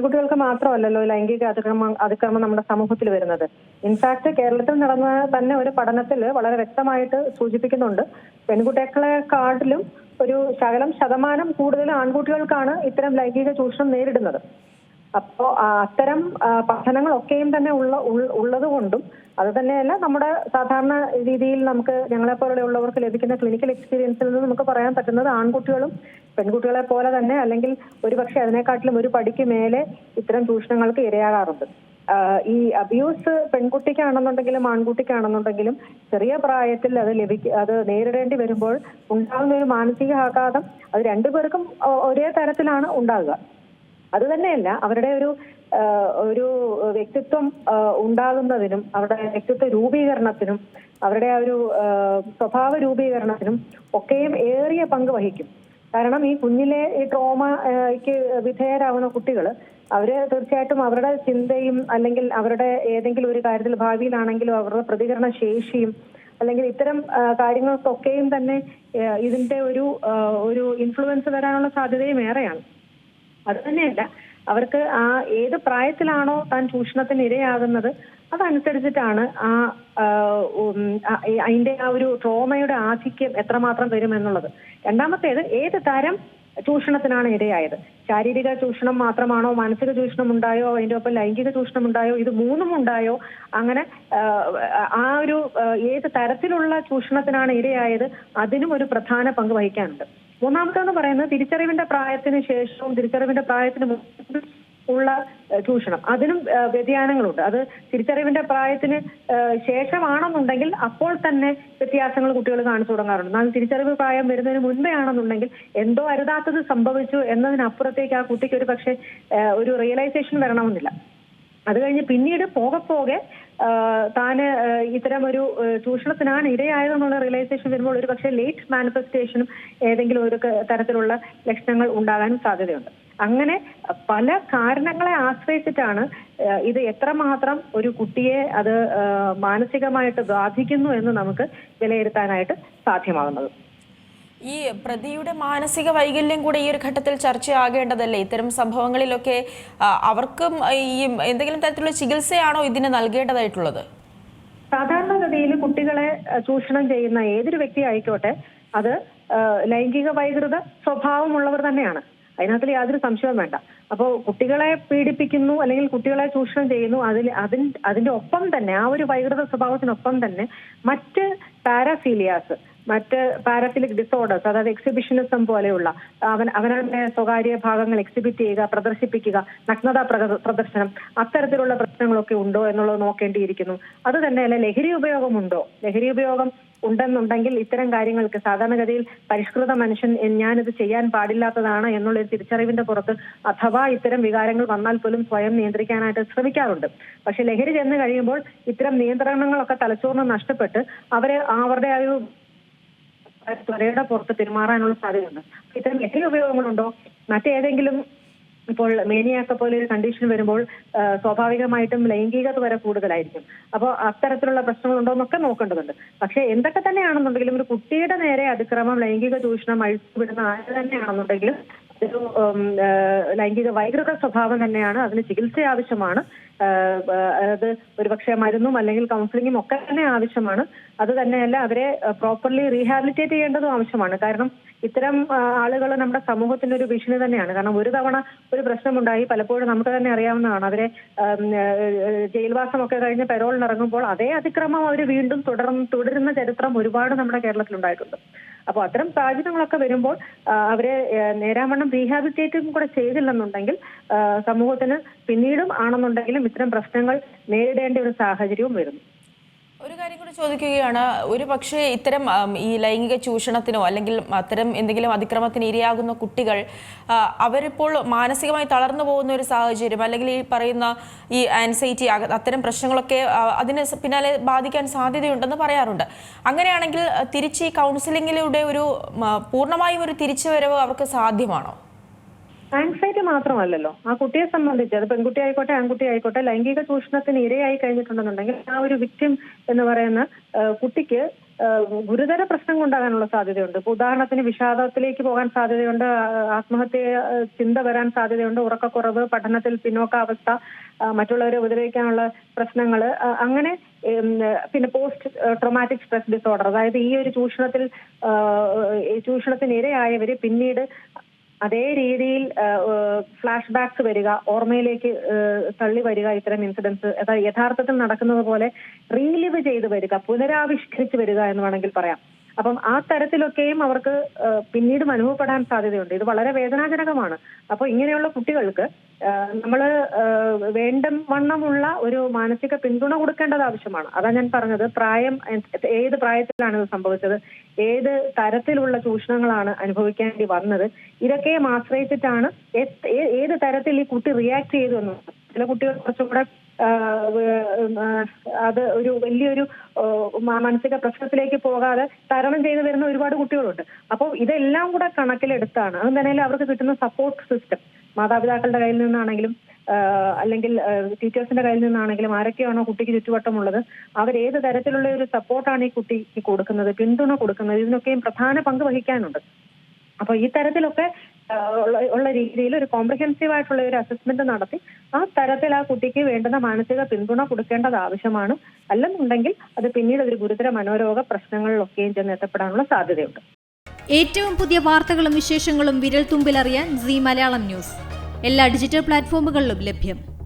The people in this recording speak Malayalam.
പെൺകുട്ടികൾക്ക് മാത്രമല്ലല്ലോ ലൈംഗിക അതിക്രമം അതിക്രമം നമ്മുടെ സമൂഹത്തിൽ വരുന്നത്. ഇൻഫാക്ട് കേരളത്തിൽ നടന്ന തന്നെ ഒരു പഠനത്തിൽ വളരെ വ്യക്തമായിട്ട് സൂചിപ്പിക്കുന്നുണ്ട്. പെൺകുട്ടികളെക്കാട്ടിലും ഒരു ശകലം ശതമാനം കൂടുതൽ ആൺകുട്ടികൾക്കാണ് ഇത്തരം ലൈംഗിക ചൂഷണം നേരിടുന്നത്. അപ്പോ അത്തരം പഠനങ്ങളൊക്കെയും തന്നെ ഉള്ള ഉള്ളത് കൊണ്ടും അത് തന്നെയല്ല നമ്മുടെ സാധാരണ രീതിയിൽ നമുക്ക് ഞങ്ങളെ പോലെയുള്ളവർക്ക് ലഭിക്കുന്ന ക്ലിനിക്കൽ എക്സ്പീരിയൻസിൽ നിന്ന് നമുക്ക് പറയാൻ പറ്റുന്നത് ആൺകുട്ടികളും പെൺകുട്ടികളെ പോലെ തന്നെ അല്ലെങ്കിൽ ഒരുപക്ഷെ അതിനെക്കാട്ടിലും ഒരു പടിക്ക് മേലെ ഇത്തരം ചൂഷണങ്ങൾക്ക് ഇരയാകാറുണ്ട്. ഈ അബ്യൂസ് പെൺകുട്ടിക്കാണെന്നുണ്ടെങ്കിലും ആൺകുട്ടിക്കാണെന്നുണ്ടെങ്കിലും ചെറിയ പ്രായത്തിൽ അത് ലഭിക്ക അത് നേരിടേണ്ടി വരുമ്പോൾ ഉണ്ടാകുന്ന ഒരു മാനസിക ആഘാതം അത് രണ്ടുപേർക്കും ഒരേ തരത്തിലാണ് ഉണ്ടാകുക അത് തന്നെയല്ല അവരുടെ ഒരു ഒരു വ്യക്തിത്വം ഉണ്ടാകുന്നതിനും അവരുടെ വ്യക്തിത്വ രൂപീകരണത്തിനും അവരുടെ ആ ഒരു സ്വഭാവ രൂപീകരണത്തിനും ഒക്കെയും ഏറിയ പങ്ക് വഹിക്കും. കാരണം ഈ കുഞ്ഞിലെ ഈ ട്രോമയ്ക്ക് വിധേയരാകുന്ന കുട്ടികൾ അവർ തീർച്ചയായിട്ടും അവരുടെ ചിന്തയും അല്ലെങ്കിൽ അവരുടെ ഏതെങ്കിലും ഒരു കാര്യത്തിൽ ഭാവിയിലാണെങ്കിലും അവരുടെ പ്രതികരണ ശേഷിയും അല്ലെങ്കിൽ ഇത്തരം കാര്യങ്ങൾക്കൊക്കെയും തന്നെ ഇതിന്റെ ഒരു ഒരു ഇൻഫ്ലുവൻസ് വരാനുള്ള സാധ്യതയും ഏറെയാണ്. അത് തന്നെയല്ല അവർക്ക് ആ ഏത് പ്രായത്തിലാണോ താൻ ചൂഷണത്തിന് ഇരയാകുന്നത് അതനുസരിച്ചിട്ടാണ് ആ അതിന്റെ ആ ഒരു ട്രോമയുടെ ആധിക്യം എത്രമാത്രം വരും എന്നുള്ളത് രണ്ടാമത്തേത് ഏത് തരം ചൂഷണത്തിനാണ് ഇരയായത്? ശാരീരിക ചൂഷണം മാത്രമാണോ മാനസിക ചൂഷണം ഉണ്ടായോ അതിന്റെ ഒപ്പം ലൈംഗിക ചൂഷണം ഉണ്ടായോ ഇത് മൂന്നും ഉണ്ടായോ? അങ്ങനെ ആ ഒരു ഏത് തരത്തിലുള്ള ചൂഷണത്തിനാണ് ഇരയായത്? അതിനും ഒരു പ്രധാന പങ്ക് വഹിക്കാനുണ്ട്. മൂന്നാമത്തെന്ന് പറയുന്നത് തിരിച്ചറിവിന്റെ പ്രായത്തിന് ശേഷവും തിരിച്ചറിവിന്റെ പ്രായത്തിന് ഉള്ള ചൂഷണം. അതിനും വ്യതിയാനങ്ങളുണ്ട്. അത് തിരിച്ചറിവിന്റെ പ്രായത്തിന് ശേഷമാണെന്നുണ്ടെങ്കിൽ അപ്പോൾ തന്നെ വ്യത്യാസങ്ങൾ കുട്ടികൾ കാണിച്ചു തുടങ്ങാറുണ്ട്. എന്നാൽ തിരിച്ചറിവ് പ്രായം വരുന്നതിന് മുൻപേ ആണെന്നുണ്ടെങ്കിൽ എന്തോ അരുതാത്തത് സംഭവിച്ചു എന്നതിനപ്പുറത്തേക്ക് ആ കുട്ടിക്ക് ഒരു പക്ഷേ ഒരു റിയലൈസേഷൻ വരണമെന്നില്ല. അത് കഴിഞ്ഞ് പിന്നീട് പോകെ പോകെ താന് ഇത്തരം ഒരു ചൂഷണത്തിനാണ് ഇരയായതെന്നുള്ള റിയലൈസേഷൻ വരുമ്പോൾ ഒരു പക്ഷേ ലേറ്റ് മാനിഫെസ്റ്റേഷനും ഏതെങ്കിലും ഒരു തരത്തിലുള്ള ലക്ഷണങ്ങൾ ഉണ്ടാകാനും സാധ്യതയുണ്ട്. അങ്ങനെ പല കാരണങ്ങളെ ആശ്രയിച്ചിട്ടാണ് ഇത് എത്രമാത്രം ഒരു കുട്ടിയെ അത് മാനസികമായിട്ട് ബാധിക്കുന്നു എന്ന് നമുക്ക് വിലയിരുത്താനായിട്ട് സാധ്യമാകുന്നത്. ഈ പ്രതിയുടെ മാനസിക വൈകല്യം കൂടെ ഈ ഒരു ഘട്ടത്തിൽ ചർച്ചയാകേണ്ടതല്ലേ? ഇത്തരം സംഭവങ്ങളിലൊക്കെ അവർക്കും ഈ എന്തെങ്കിലും തരത്തിലുള്ള ചികിത്സയാണോ ഇതിന് നൽകേണ്ടതായിട്ടുള്ളത്? സാധാരണഗതിയിൽ കുട്ടികളെ ചൂഷണം ചെയ്യുന്ന ഏതൊരു വ്യക്തി ആയിക്കോട്ടെ അത് ലൈംഗിക വൈകൃത സ്വഭാവമുള്ളവർ തന്നെയാണ്. അതിനകത്തിൽ യാതൊരു സംശയവും വേണ്ട. അപ്പോൾ കുട്ടികളെ പീഡിപ്പിക്കുന്നു അല്ലെങ്കിൽ കുട്ടികളെ ചൂഷണം ചെയ്യുന്നു അതിൽ അതിൻ ഒപ്പം തന്നെ ആ ഒരു വൈകൃത സ്വഭാവത്തിനൊപ്പം തന്നെ മറ്റ് പാരാഫീലിയാസ് മറ്റ് പാരാഫിലിക് ഡിസോർഡേഴ്സ് അതായത് എക്സിബിഷനിസം പോലെയുള്ള അവൻ അവനവന്റെ സ്വകാര്യ ഭാഗങ്ങൾ എക്സിബിറ്റ് ചെയ്യുക പ്രദർശിപ്പിക്കുക നഗ്നത പ്രദർശനം അത്തരത്തിലുള്ള പ്രശ്നങ്ങളൊക്കെ ഉണ്ടോ എന്നുള്ളത് നോക്കേണ്ടിയിരിക്കുന്നു. അത് തന്നെയല്ല ലഹരി ഉപയോഗമുണ്ടോ ലഹരി ഉപയോഗം ഉണ്ടെന്നുണ്ടെങ്കിൽ ഇത്തരം കാര്യങ്ങൾക്ക് സാധാരണഗതിയിൽ പരിഷ്കൃത മനുഷ്യൻ ഞാനിത് ചെയ്യാൻ പാടില്ലാത്തതാണ് എന്നുള്ള ഒരു തിരിച്ചറിവിന്റെ പുറത്ത് അഥവാ ഇത്തരം വികാരങ്ങൾ വന്നാൽ പോലും സ്വയം നിയന്ത്രിക്കാനായിട്ട് ശ്രമിക്കാറുണ്ട്. പക്ഷെ ലഹരി ചെന്ന് കഴിയുമ്പോൾ ഇത്തരം നിയന്ത്രണങ്ങളൊക്കെ തലച്ചോറിന് നഷ്ടപ്പെട്ട് അവരെ അവരുടെ ആ ഒരു ത്വരയുടെ പുറത്ത് പെരുമാറാനുള്ള സാധ്യതയുണ്ട്. ഇത്തരം ലഹരി ഉപയോഗങ്ങളുണ്ടോ? മറ്റേതെങ്കിലും ഇപ്പോൾ മേനിയാക്ക പോലെ ഒരു കണ്ടീഷൻ വരുമ്പോൾ സ്വാഭാവികമായിട്ടും ലൈംഗികത വരെ കൂടുതലായിരിക്കും. അപ്പോൾ അത്തരത്തിലുള്ള പ്രശ്നങ്ങളുണ്ടോ എന്നൊക്കെ നോക്കേണ്ടതുണ്ട്. പക്ഷേ എന്തൊക്കെ തന്നെയാണെന്നുണ്ടെങ്കിലും ഒരു കുട്ടിയുടെ നേരെ അതിക്രമം ലൈംഗിക ചൂഷണം അഴിച്ചുവിടുന്ന ആര് തന്നെയാണെന്നുണ്ടെങ്കിലും ഒരു ലൈംഗിക വൈകൃത സ്വഭാവം തന്നെയാണ്. അതിന് ചികിത്സ ആവശ്യമാണ്. അത് ഒരുപക്ഷെ മരുന്നും അല്ലെങ്കിൽ കൗൺസിലിങ്ങും ഒക്കെ തന്നെ ആവശ്യമാണ്. അത് തന്നെയല്ല അവരെ പ്രോപ്പർലി റീഹാബിലിറ്റേറ്റ് ചെയ്യേണ്ടതും ആവശ്യമാണ്. കാരണം ഇത്തരം ആളുകൾ നമ്മുടെ സമൂഹത്തിന്റെ ഒരു ഭീഷണി തന്നെയാണ്. കാരണം ഒരു തവണ ഒരു പ്രശ്നമുണ്ടായി പലപ്പോഴും നമുക്ക് തന്നെ അറിയാവുന്നതാണ്. അവരെ ജയിൽവാസമൊക്കെ കഴിഞ്ഞ് പെരോളിന് ഇറങ്ങുമ്പോൾ അതേ അതിക്രമം അവർ വീണ്ടും തുടർന്ന് തുടരുന്ന ചരിത്രം ഒരുപാട് നമ്മുടെ കേരളത്തിൽ ഉണ്ടായിട്ടുണ്ട് അപ്പോൾ അത്തരം സാഹചര്യങ്ങളൊക്കെ വരുമ്പോൾ അവരെ നേരാവണ്ണം റീഹാബിലിറ്റേറ്റും കൂടെ ചെയ്തില്ലെന്നുണ്ടെങ്കിൽ സമൂഹത്തിന് പിന്നീടും ആണെന്നുണ്ടെങ്കിലും ഇത്തരം പ്രശ്നങ്ങൾ നേരിടേണ്ട ഒരു സാഹചര്യവും വരുന്നു. ഒരു കാര്യം കൂടി ചോദിക്കുകയാണ്. ഒരു പക്ഷേ ഇത്തരം ഈ ലൈംഗിക ചൂഷണത്തിനോ അല്ലെങ്കിൽ അത്തരം എന്തെങ്കിലും അതിക്രമത്തിന് ഇരയാകുന്ന കുട്ടികൾ അവരിപ്പോൾ മാനസികമായി തളർന്നു പോകുന്ന ഒരു സാഹചര്യം അല്ലെങ്കിൽ ഈ പറയുന്ന ഈ ആൻസൈറ്റി അത്തരം പ്രശ്നങ്ങളൊക്കെ അതിന് പിന്നാലെ ബാധിക്കാൻ സാധ്യതയുണ്ടെന്ന് പറയാറുണ്ട്. അങ്ങനെയാണെങ്കിൽ തിരിച്ച് ഈ കൗൺസിലിങ്ങിലൂടെ ഒരു പൂർണമായും ഒരു തിരിച്ചുവരവ് അവർക്ക് സാധ്യമാണോ? ആൻസൈറ്റി മാത്രമല്ലല്ലോ. ആ കുട്ടിയെ സംബന്ധിച്ച് അത് പെൺകുട്ടി ആയിക്കോട്ടെ ആൺകുട്ടി ആയിക്കോട്ടെ ലൈംഗിക ചൂഷണത്തിന് ഇരയായി കഴിഞ്ഞിട്ടുണ്ടെന്നുണ്ടെങ്കിൽ ആ ഒരു വിക്ടിം എന്ന് പറയുന്ന കുട്ടിക്ക് ഗുരുതര പ്രശ്നം ഉണ്ടാകാനുള്ള സാധ്യതയുണ്ട്. ഉദാഹരണത്തിന് വിഷാദത്തിലേക്ക് പോകാൻ സാധ്യതയുണ്ട് ആത്മഹത്യ ചിന്ത വരാൻ സാധ്യതയുണ്ട് ഉറക്കക്കുറവ് പഠനത്തിൽ പിന്നോക്കാവസ്ഥ മറ്റുള്ളവരെ ഉപദ്രവിക്കാനുള്ള പ്രശ്നങ്ങൾ അങ്ങനെ പിന്നെ പോസ്റ്റ് ട്രോമാറ്റിക് സ്ട്രെസ് ഡിസോർഡർ. അതായത് ഈ ഒരു ചൂഷണത്തിൽ ചൂഷണത്തിനിരയായവര് പിന്നീട് അതേ രീതിയിൽ ഫ്ലാഷ് ബാക്ക് വരിക ഓർമ്മയിലേക്ക് തള്ളി വരിക ഇത്തരം ഇൻസിഡൻസ് യഥാർത്ഥത്തിൽ നടക്കുന്നത് പോലെ റീലിവ് ചെയ്ത് വരിക പുനരാവിഷ്കരിച്ച് വരിക എന്ന് വേണമെങ്കിൽ പറയാം. അപ്പം ആ തരത്തിലൊക്കെയും അവർക്ക് പിന്നീട് അനുഭവപ്പെടാൻ സാധ്യതയുണ്ട്. ഇത് വളരെ വേദനാജനകമാണ്. അപ്പോൾ ഇങ്ങനെയുള്ള കുട്ടികൾക്ക് നമ്മൾ വേണ്ട വണ്ണമുള്ള ഒരു മാനസിക പിന്തുണ കൊടുക്കേണ്ടത് ആവശ്യമാണ്. അതാ ഞാൻ പറഞ്ഞത്. പ്രായം ഏത് പ്രായത്തിലാണ് ഇത് സംഭവിച്ചത്? ഏത് തരത്തിലുള്ള ചൂഷണങ്ങളാണ് അനുഭവിക്കേണ്ടി വന്നത്? ഇതൊക്കെ ആശ്രയിച്ചിട്ടാണ് ഏത് തരത്തിൽ ഈ കുട്ടി റിയാക്ട് ചെയ്തു എന്നുള്ളത്. ചില കുട്ടികൾ കുറച്ചും കൂടെ അത് ഒരു വലിയൊരു മാനസിക പ്രശ്നത്തിലേക്ക് പോകാതെ തരണം ചെയ്തു വരുന്ന ഒരുപാട് കുട്ടികളുണ്ട്. അപ്പോൾ ഇതെല്ലാം കൂടെ കണക്കിലെടുത്താണ് അത് തന്നെ അവർക്ക് കിട്ടുന്ന സപ്പോർട്ട് സിസ്റ്റം മാതാപിതാക്കളുടെ കയ്യിൽ നിന്നാണെങ്കിലും അല്ലെങ്കിൽ ടീച്ചേഴ്സിന്റെ കയ്യിൽ നിന്നാണെങ്കിലും ആരൊക്കെയാണോ കുട്ടിക്ക് ചുറ്റുവട്ടമുള്ളത് അവർ ഏത് തരത്തിലുള്ള ഒരു സപ്പോർട്ടാണ് ഈ കുട്ടിക്ക് കൊടുക്കുന്നത് പിന്തുണ കൊടുക്കുന്നത് ഇതിനൊക്കെയും പ്രധാന പങ്ക് വഹിക്കാനുണ്ട്. അപ്പൊ ഈ തരത്തിലൊക്കെ ഉള്ള- രീതിയിൽ ഒരു കോംപ്രഹെൻസീവ് ആയിട്ടുള്ള ഒരു അസസ്മെന്റ് നടത്തി ആ തരത്തിൽ ആ കുട്ടിക്ക് വേണ്ടുന്ന മാനസിക പിന്തുണ കൊടുക്കേണ്ടത് ആവശ്യമാണ്. അല്ലെന്നുണ്ടെങ്കിൽ അത് പിന്നീട് ഒരു ഗുരുതര മനോരോഗ പ്രശ്നങ്ങളിലൊക്കെയും ചെന്ന് എത്തപ്പെടാനുള്ള സാധ്യതയുണ്ട്. ഏറ്റവും പുതിയ വാർത്തകളും വിശേഷങ്ങളും വിരൽ തുമ്പിലറിയാൻ സി മലയാളം ന്യൂസ്. എല്ലാ ഡിജിറ്റൽ പ്ലാറ്റ്ഫോമുകളിലും ലഭ്യം.